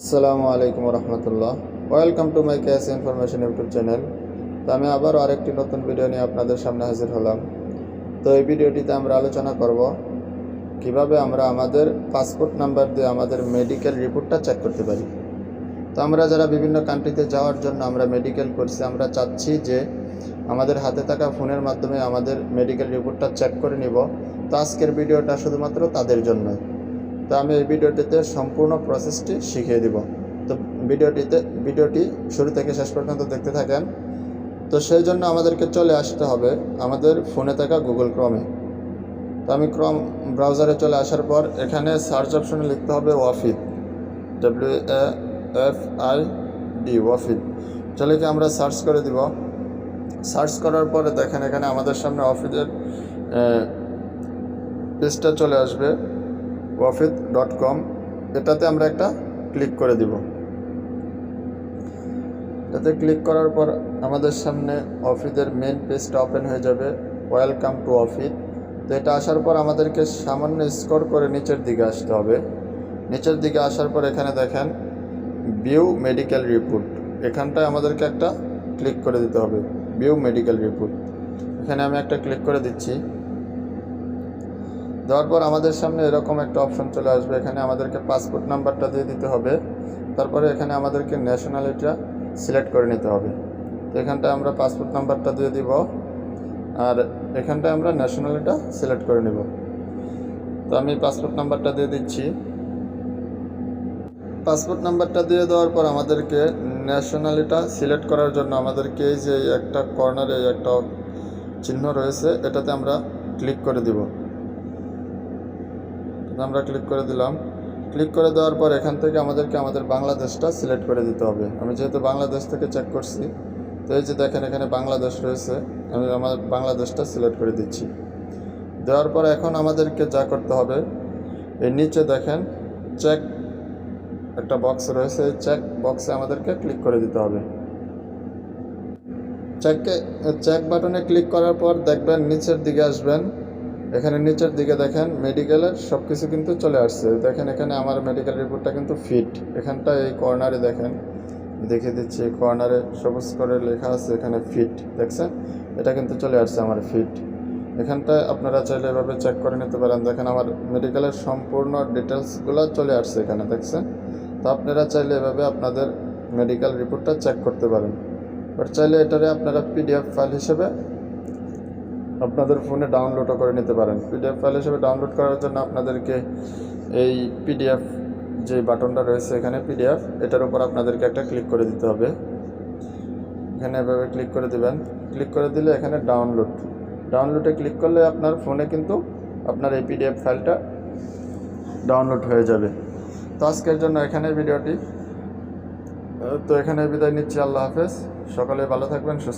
আসসালামু আলাইকুম রহমতুল্লাহ welcome to my cash information YouTube channel তো আমি আবারও আরেকটি নতুন ভিডিও নিয়ে আপনাদের সামনে হাজির হলাম। তো এই ভিডিওটিতে আমরা আলোচনা করব কীভাবে আমরা আমাদের পাসপোর্ট নাম্বার দিয়ে আমাদের মেডিকেল রিপোর্টটা চেক করতে পারি। তো আমরা যারা বিভিন্ন কান্ট্রিতে যাওয়ার জন্য আমরা মেডিকেল করছি আমরা চাচ্ছি যে আমাদের হাতে থাকা ফোনের মাধ্যমে আমাদের মেডিকেল রিপোর্টটা চেক করে নিব। তো আজকের ভিডিওটা শুধুমাত্র তাদের জন্যই। তো আমি এই ভিডিওটিতে সম্পূর্ণ প্রসেসটি শিখিয়ে দিব। তো ভিডিওটিতে, ভিডিওটি শুরু থেকে শেষ পর্যন্ত দেখতে থাকেন। তো সেই জন্য আমাদেরকে চলে আসতে হবে আমাদের ফোনে থাকা গুগল ক্রমে তো আমি ক্রম ব্রাউজারে চলে আসার পর এখানে সার্চ অপশনে লিখতে হবে Wafid W A F I D Wafid চলে কি আমরা সার্চ করে দিব। সার্চ করার পরে দেখেন এখানে আমাদের সামনে অফিদের পেজটা চলে আসবে। ওয়াফিদ ডট কম এটাতে আমরা একটা ক্লিক করে দিব। এটাতে ক্লিক করার পর আমাদের সামনে অফিদের মেন পেজটা ওপেন হয়ে যাবে ওয়েলকাম টু অফিদ তো এটা আসার পর আমাদেরকে সামান্য স্কোর করে নিচের দিকে আসতে হবে। নিচের দিকে আসার পর এখানে দেখেন ভিউ মেডিকেল রিপোর্ট এখানটায় আমাদেরকে একটা ক্লিক করে দিতে হবে ভিউ মেডিকেল রিপোর্ট এখানে আমি একটা ক্লিক করে দিচ্ছি। দেওয়ার পর আমাদের সামনে এরকম একটা অপশন চলে আসবে। এখানে আমাদেরকে পাসপোর্ট নাম্বারটা দিয়ে দিতে হবে। তারপরে এখানে আমাদেরকে ন্যাশনালিটিটা সিলেক্ট করে নিতে হবে। তো এখানটায় আমরা পাসপোর্ট নাম্বারটা দিয়ে দিব। আর এখানটায় আমরা ন্যাশনালিটা সিলেক্ট করে নেব। তো আমি পাসপোর্ট নাম্বারটা দিয়ে দিচ্ছি। পাসপোর্ট নাম্বারটা দিয়ে দেওয়ার পর আমাদেরকে ন্যাশনালিটা সিলেক্ট করার জন্য আমাদেরকে এই যে একটা কর্নারে একটা চিহ্ন রয়েছে, এটাতে আমরা ক্লিক করে দিব। আমরা ক্লিক করে দিলাম। ক্লিক করে দেওয়ার পর এখান থেকে আমাদেরকে আমাদের বাংলাদেশটা সিলেক্ট করে দিতে হবে। আমি যেহেতু বাংলাদেশ থেকে চেক করছি, তো এই যে দেখেন এখানে বাংলাদেশ রয়েছে, আমি আমার বাংলাদেশটা সিলেক্ট করে দিচ্ছি। দেওয়ার পর এখন আমাদেরকে যা করতে হবে এই নিচে দেখেন চেক একটা বক্স রয়েছে চেক বক্সে আমাদেরকে ক্লিক করে দিতে হবে। চেককে চেক বাটনে ক্লিক করার পর দেখবেন নিচের দিকে আসবেন। এখানে নিচের দিকে দেখেন মেডিকেলের সব কিছু কিন্তু চলে আসছে। দেখেন এখানে আমার মেডিকেল রিপোর্টটা কিন্তু ফিট এখানটা এই কর্নারে দেখেন দেখে দিচ্ছি কর্নারে সবুজ করে লেখা আছে এখানে ফিট দেখছেন? এটা কিন্তু চলে আসছে আমার ফিট এখানটায় আপনারা চাইলে এভাবে চেক করে নিতে পারেন। দেখেন আমার মেডিকেলের সম্পূর্ণ ডিটেলসগুলো চলে আসছে এখানে, দেখছেন? তো আপনারা চাইলে এভাবে আপনাদের মেডিকেল রিপোর্টটা চেক করতে পারেন। বাট চাইলে এটারে আপনারা পিডিএফ ফাইল হিসেবে আপনাদের ফোনে ডাউনলোডও করে নিতে পারেন। পিডিএফ ফাইল হিসেবে ডাউনলোড করার জন্য আপনাদেরকে এই পিডিএফ যে বাটনটা রয়েছে এখানে পিডিএফ এটার উপর আপনাদেরকে একটা ক্লিক করে দিতে হবে। এখানে এভাবে ক্লিক করে দিবেন। ক্লিক করে দিলে এখানে ডাউনলোড ডাউনলোডে ক্লিক করলে আপনার ফোনে কিন্তু আপনার এই পিডিএফ ফাইলটা ডাউনলোড হয়ে যাবে। তো আজকের জন্য এখানে ভিডিওটি। তো এখানে বিদায় নিচ্ছি। আল্লাহ হাফেজ। সকালে ভালো থাকবেন, সুস্থ